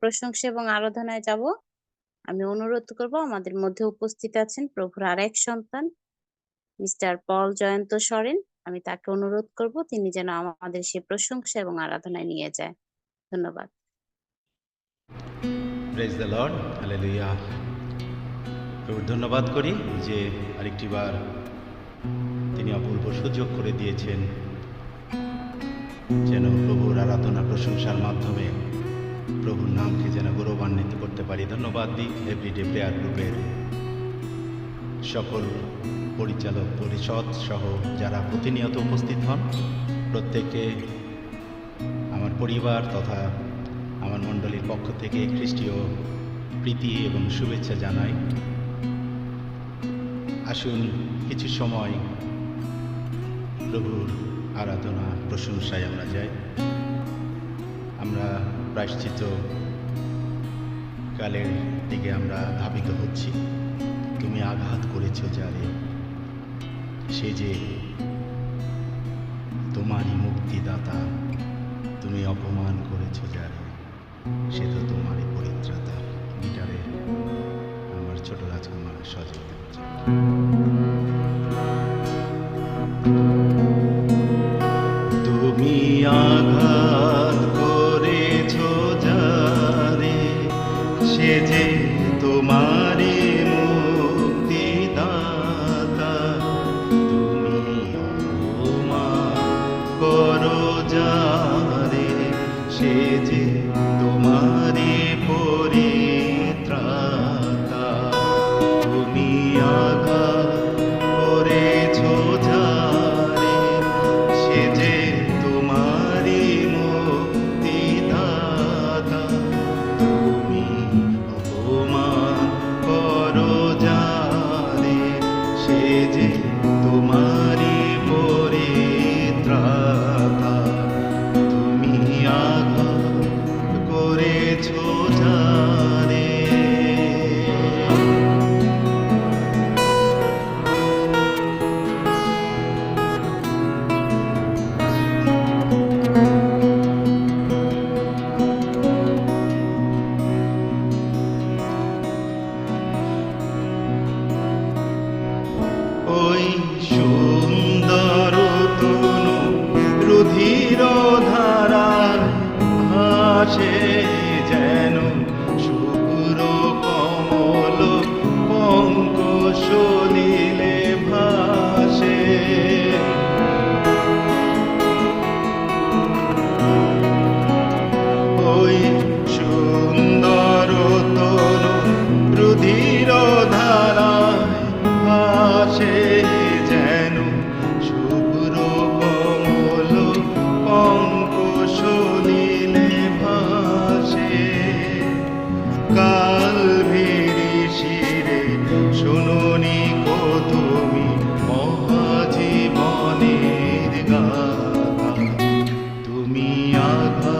প্রশংসা এবং আরাধনায় যাব। আমি অনুরোধ করব, আমাদের মধ্যে উপস্থিত আছেন প্রভুর আরেক সন্তান, মিস্টার পল জয়ন্ত সরেন। আমি তাকে অনুরোধ করব, তিনি যেন আমাদের সে প্রশংসা এবং আরাধনায় নিয়ে যায়। ধন্যবাদ। প্রেজ দ্য লর্ড ধন্যবাদ করি যে আরেকটি বার তিনি অপূর্ব সুযোগ করে দিয়েছেন যেন প্রভুর আরাধনা প্রশংসার মাধ্যমে প্রভুর নামকে যেন গৌরবান্বিত করতে পারি। ধন্যবাদ দিই এভরিডে প্রেয়ার গ্রুপের সকল পরিচালক, পরিষদ সহ যারা প্রতিনিয়ত উপস্থিত হন। প্রত্যেককে আমার পরিবার তথা আমার মণ্ডলীর পক্ষ থেকে খ্রিস্টীয় প্রীতি এবং শুভেচ্ছা জানাই। আসুন কিছু সময় প্রভুর আরাধনা প্রশংসায় আমরা যাই। আমরা প্রায়শ্চিত কালের দিকে আমরা ধাবিত হচ্ছি। তুমি আঘাত করেছ যারে। সে যে তোমারই মুক্তিদাতা, তুমি অপমান করেছ যারে। সে তো তোমারই পরিত্রাতা। গিটারে আমার ছোট রাজকুমার সজল যে তোমারই মুক্তিদাতা। তুমি অপমান করো পরিত্রাতা। তুমি সে যে রুধির ধারায় ভাসে যেন শুভ্র কমল পঙ্ক সলিলে ভাসে। ওই সুন্দর তনু রুধির ধারায় ভাসে তুমি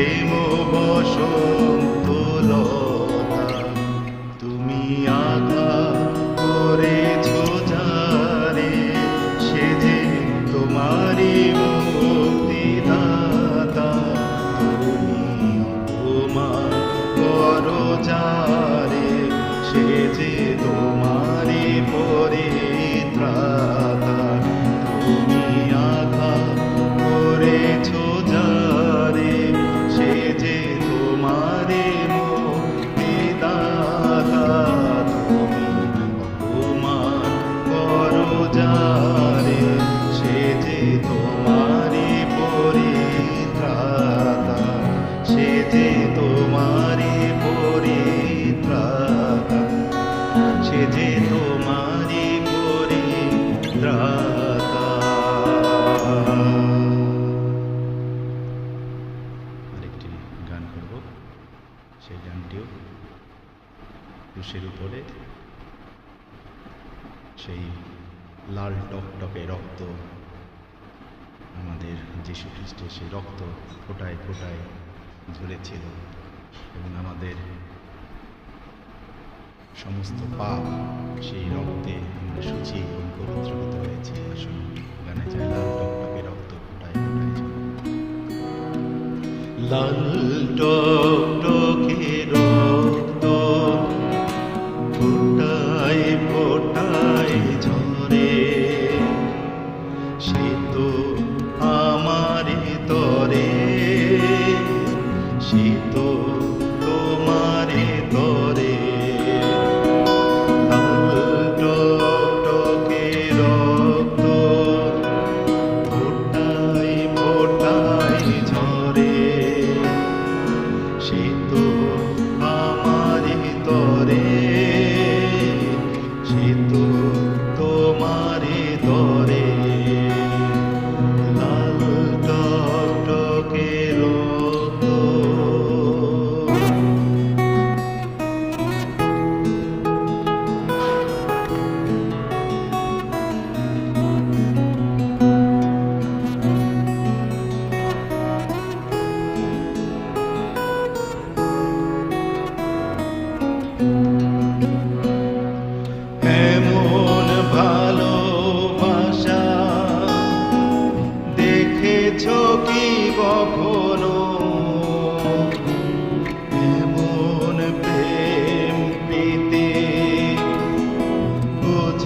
প্রেম বসো ঘাসের উপরে সেই লাল টকটকে রক্ত আমাদের যীশু খ্রিস্টের সেই রক্ত ফোটায় ফোটায় ঝরেছিল এবং আমাদের সমস্ত পাপ সেই রক্তে আমরা সূচি এবং পবিত্রগত হয়েছি। আসুন, গানে যায় লাল টকটকে রক্ত ফোটায় ফোটায় লাল টকটক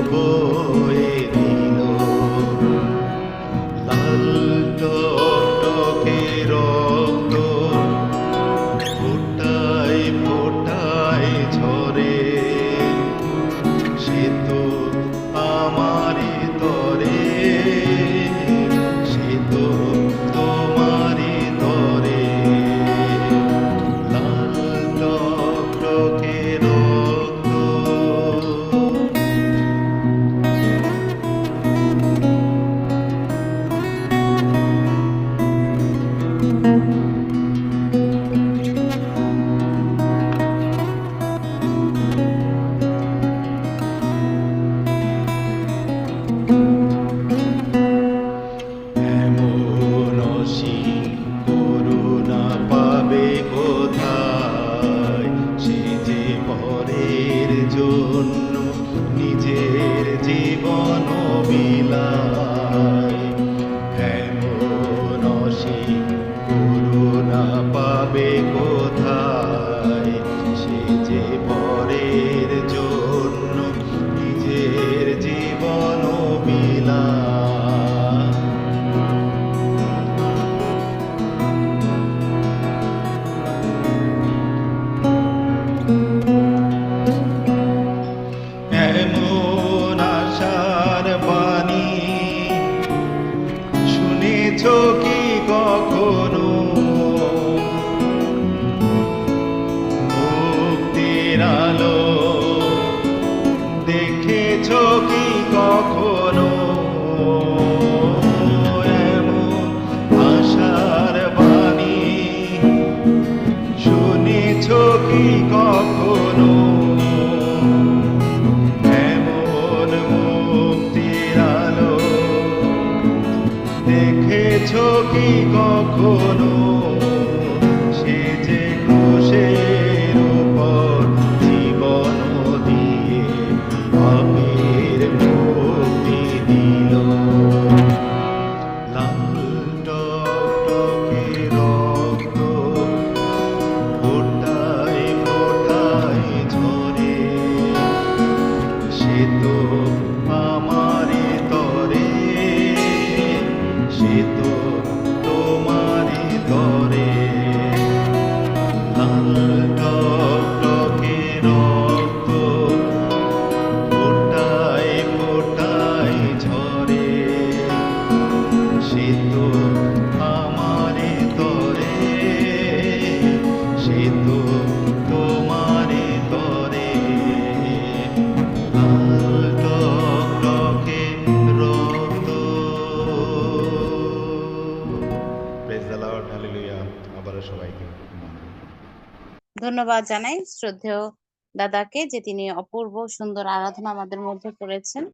above. নিজের জীবন বিলা দেখেছ কি কখনো ধন্যবাদ জানাই শ্রদ্ধেয় দাদাকে যে তিনি অপূর্ব সুন্দর আরাধনা আমাদের মধ্যে করেছেন।